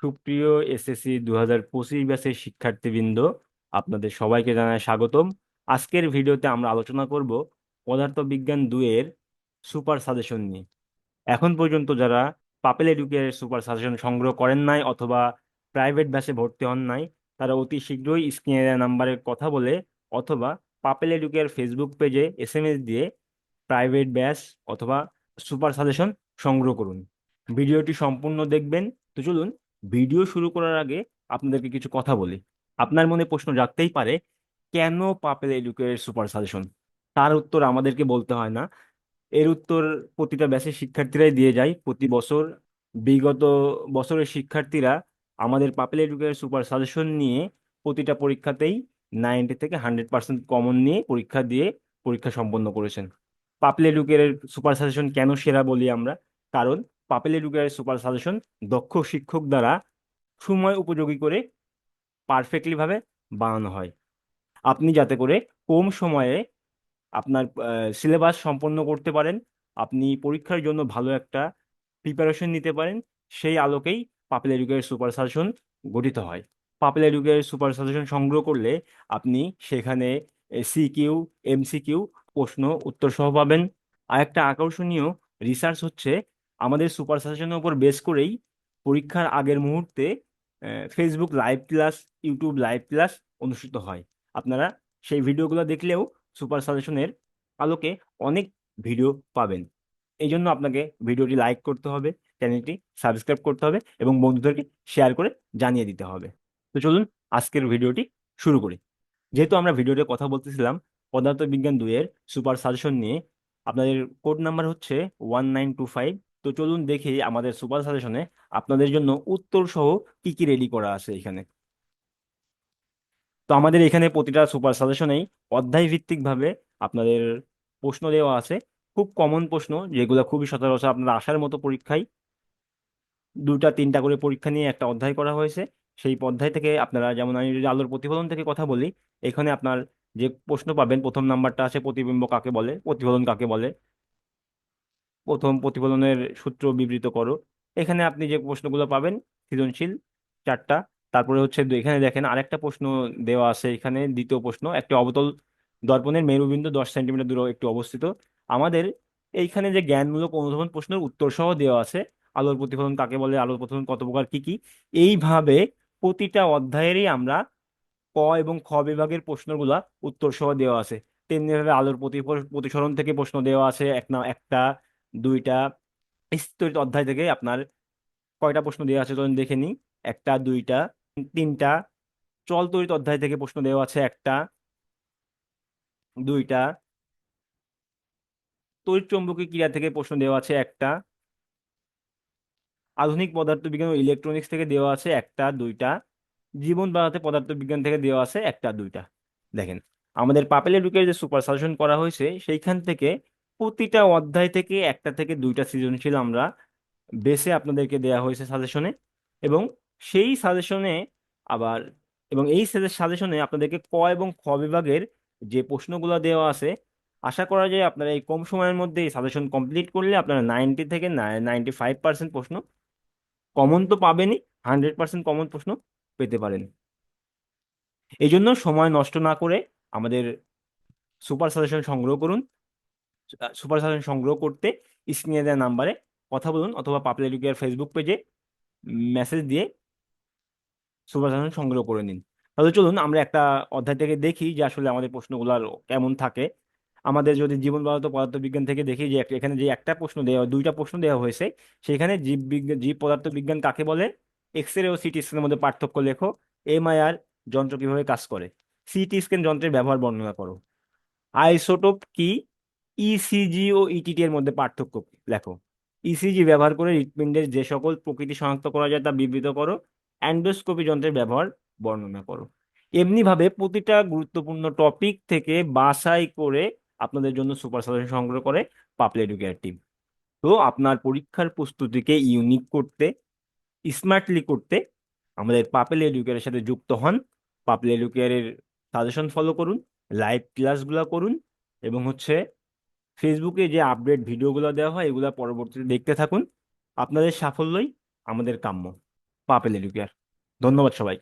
সুপ্রিয় এসএসসি দু হাজার পঁচিশ ব্যাচের শিক্ষার্থীবৃন্দ, আপনাদের সবাইকে জানায় স্বাগতম। আজকের ভিডিওতে আমরা আলোচনা করব পদার্থবিজ্ঞান দুয়ের সুপার সাজেশন নিয়ে। এখন পর্যন্ত যারা পাপেল এডুকের সুপার সাজেশন সংগ্রহ করেন নাই অথবা প্রাইভেট ব্যাচে ভর্তি হন নাই, তারা অতি শীঘ্রই স্ক্রিনে দেওয়া নাম্বারে কথা বলে অথবা পাপেল এডুকের ফেসবুক পেজে এস এম এস দিয়ে প্রাইভেট ব্যাচ অথবা সুপার সাজেশন সংগ্রহ করুন। ভিডিওটি সম্পূর্ণ দেখবেন। তো চলুন ভিডিও শুরু করার আগে আপনাদেরকে কিছু কথা বলি। আপনার মনে প্রশ্ন জাগতেই পারে, কেন পাপেল এডুকের সুপার সাজেশন? তার উত্তর আমাদেরকে বলতে হয় না। এর উত্তর প্রতিটা ব্যাচের শিক্ষার্থীরাই দিয়ে যায়। প্রতি বছর, বিগত বছরের শিক্ষার্থীরা আমাদের পাপেল এডুকের সুপার সাজেশন নিয়ে প্রতিটা পরীক্ষাতেই নাইনটি থেকে হান্ড্রেড পার্সেন্ট কমন নিয়ে পরীক্ষা দিয়ে পরীক্ষা সম্পন্ন করেছেন। পাপেল এডুকের সুপার সাজেশন কেন সেরা বলি আমরা? কারণ পাপেল এডুকের সুপার সাজেশন দক্ষ শিক্ষক দ্বারা সময় উপযোগী করে পারফেক্টলি ভাবে বানানো হয়। আপনি যাতে করে কম সময়ে আপনার সিলেবাস সম্পন্ন করতে পারেন, আপনি পরীক্ষার জন্য ভালো একটা প্রিপারেশন নিতে পারেন, সেই আলোকেই পাপেল এডুকের সুপার সাজেশন গঠিত হয়। পাপেল এডুকের সুপার সাজেশন সংগ্রহ করলে আপনি সেখানে সি সিকিউ এমসিকিউ প্রশ্ন উত্তর সহ পাবেন। আর একটা আকর্ষণীয় রিসার্চ হচ্ছে আমাদের সুপার সাজেশনের উপর বেস করেই পরীক্ষার আগের মুহূর্তে Facebook live class YouTube live class অনুষ্ঠিত হয়। আপনারা সেই ভিডিওগুলো দেখলেও সুপার সাজেশনের আলোকে অনেক ভিডিও পাবেন। এই জন্য আপনাকে ভিডিওটি লাইক করতে হবে চ্যানেলটি সাবস্ক্রাইব করতে হবে এবং বন্ধুদেরকে শেয়ার করে জানিয়ে দিতে হবে। তো চলুন আজকের ভিডিওটি শুরু করি। যেহেতু আমরা ভিডিওতে কথা বলতেছিলাম, পদার্থবিজ্ঞান দুইয়ের সুপার সাজেশন নিয়ে, আপনাদের কোড নাম্বার হচ্ছে ওয়ান নাইন টু ফাইভ তো চলুন দেখি আমাদের সুপার সাজেশনে আপনাদের জন্য উত্তর সহ কি কি রেডি করা আছে এখানে। তো আমাদের এখানে প্রতিটা সুপার সাজেশনেই অধ্যায় ভিত্তিক ভাবে আপনাদের প্রশ্ন দেওয়া আছে। খুব কমন প্রশ্ন, যেগুলো খুবই সচরাচর আপনার আসার মতো পরীক্ষায়। দুটা তিনটা করে পরীক্ষা নিয়ে একটা অধ্যায় করা হয়েছে। সেই অধ্যায় থেকে আপনারা যেমন আমি যদি আলোর প্রতিফলন থেকে কথা বলি, এখানে আপনার যে প্রশ্ন পাবেন, প্রথম নাম্বারটা আছে প্রতিবিম্ব কাকে বলে, প্রতিফলন কাকে বলে প্রথম প্রতিফলনের সূত্র বিবৃত করো। এখানে আপনি যে প্রশ্নগুলো পাবেন, সৃজনশীল চারটা। তারপরে হচ্ছে এখানে দেখেন আরেকটা প্রশ্ন দেওয়া আছে এখানে, দ্বিতীয় প্রশ্ন, একটি অবতল দর্পণের মেরুবিন্দু দশ সেন্টিমিটার দূরে একটু অবস্থিত। আমাদের এইখানে যে জ্ঞানমূলক অনুধাবন প্রশ্নের উত্তর সহ দেওয়া আছে, আলোর প্রতিফলন কাকে বলে, আলোর প্রতিফলন কত প্রকার, কি কি, এইভাবে প্রতিটা অধ্যায়েরই আমরা ক এবং খ বিভাগের প্রশ্নগুলা উত্তর সহ দেওয়া আছে। তেমনিভাবে আলোর প্রতিসরণ থেকে প্রশ্ন দেওয়া আছে, এক না একটা দুইটা স্তরিত অধ্যায় থেকে আপনার কয়টা প্রশ্ন দেওয়া আছে চলুন দেখে নিই। একটা, দুইটা, তিনটা চল তরিত অধ্যায় থেকে প্রশ্ন দেওয়া আছে একটা, দুইটা তড়িৎ চৌম্বকীয় ক্রিয়া থেকে প্রশ্ন দেওয়া আছে একটা, আধুনিক পদার্থবিজ্ঞান ও ইলেকট্রনিক্স থেকে দেওয়া আছে একটা, দুইটা, জীবন বাড়াতে পদার্থবিজ্ঞান থেকে দেওয়া আছে একটা, দুইটা। দেখেন, আমাদের পাপেল এডুকের যে সুপার সাজেশন করা হয়েছে, সেইখান থেকে প্রতিটা অধ্যায় থেকে একটা থেকে দুইটা সৃজনশীল আমরা বেসে আপনাদেরকে দেওয়া হয়েছে সাজেশনে এবং সেই সাজেশনে আবার এবং এই সাজেশনে আপনাদেরকে ক এবং খ বিভাগের যে প্রশ্নগুলো দেওয়া আছে, আশা করা যায় আপনারা এই কম সময়ের মধ্যে এই সাজেশন কমপ্লিট করলে আপনারা নাইনটি থেকে নাইনটি ফাইভ পার্সেন্ট প্রশ্ন কমন তো পাবেনই হান্ড্রেড পার্সেন্ট কমন প্রশ্ন পেতে পারেন। এই জন্য সময় নষ্ট না করে আমাদের সুপার সাজেশন সংগ্রহ করুন। সুপার সাজেশন সংগ্রহ করতে স্ক্রিনে দেওয়া নাম্বারে কথা বলুন অথবা পাপলা এডুকেয়ার ফেসবুক পেজে মেসেজ দিয়ে সুপার সাজেশন সংগ্রহ করে নিন। তাহলে চলুন আমরা একটা অধ্যায় থেকে দেখি যে আসলে আমাদের প্রশ্নগুলো কেমন থাকে। আমাদের যদি জীবন পদার্থ পদার্থবিজ্ঞান থেকে দেখি যে এখানে যে একটা প্রশ্ন দেওয়া, দুইটা প্রশ্ন দেওয়া হয়েছে, সেখানে জীব বিজ্ঞান জীব পদার্থবিজ্ঞান কাকে বলে? এক্স রে ও সিটি স্ক্যানের মধ্যে পার্থক্য লেখো। এমআইআর যন্ত্র কীভাবে কাজ করে? সিটি স্ক্যান যন্ত্রের ব্যবহার বর্ণনা করো। আইসোটোপ কি? ইসিজি ও ইটিটি এর মধ্যে পার্থক্য লেখো ইসিজি ব্যবহার করে হৃৎপিণ্ডের যে সকল প্রকৃতি শনাক্ত করা যায় তা বিবৃত করো, অ্যান্ডোস্কোপি যন্ত্রের ব্যবহার বর্ণনা করো। এমনিভাবে প্রতিটা গুরুত্বপূর্ণ টপিক থেকে বাছাই করে আপনাদের জন্য সুপার সাজেশন সংগ্রহ করে পাপলে এডুকেয়ার টিম তো আপনার পরীক্ষার প্রস্তুতিকে ইউনিক করতে স্মার্টলি করতে আমাদের পাপেল এডুকেয়ারের সাথে যুক্ত হন। পাপেল এডুকেয়ারের সাজেশন ফলো করুন লাইভ ক্লাসগুলো করুন এবং হচ্ছে ফেসবুকে যে আপডেট ভিডিওগুলো দেওয়া হয়, এগুলো পরবর্তীতে দেখতে থাকুন। আপনাদের সাফল্যই আমাদের কাম্য। পাপেল এডুকেয়ার ধন্যবাদ সবাই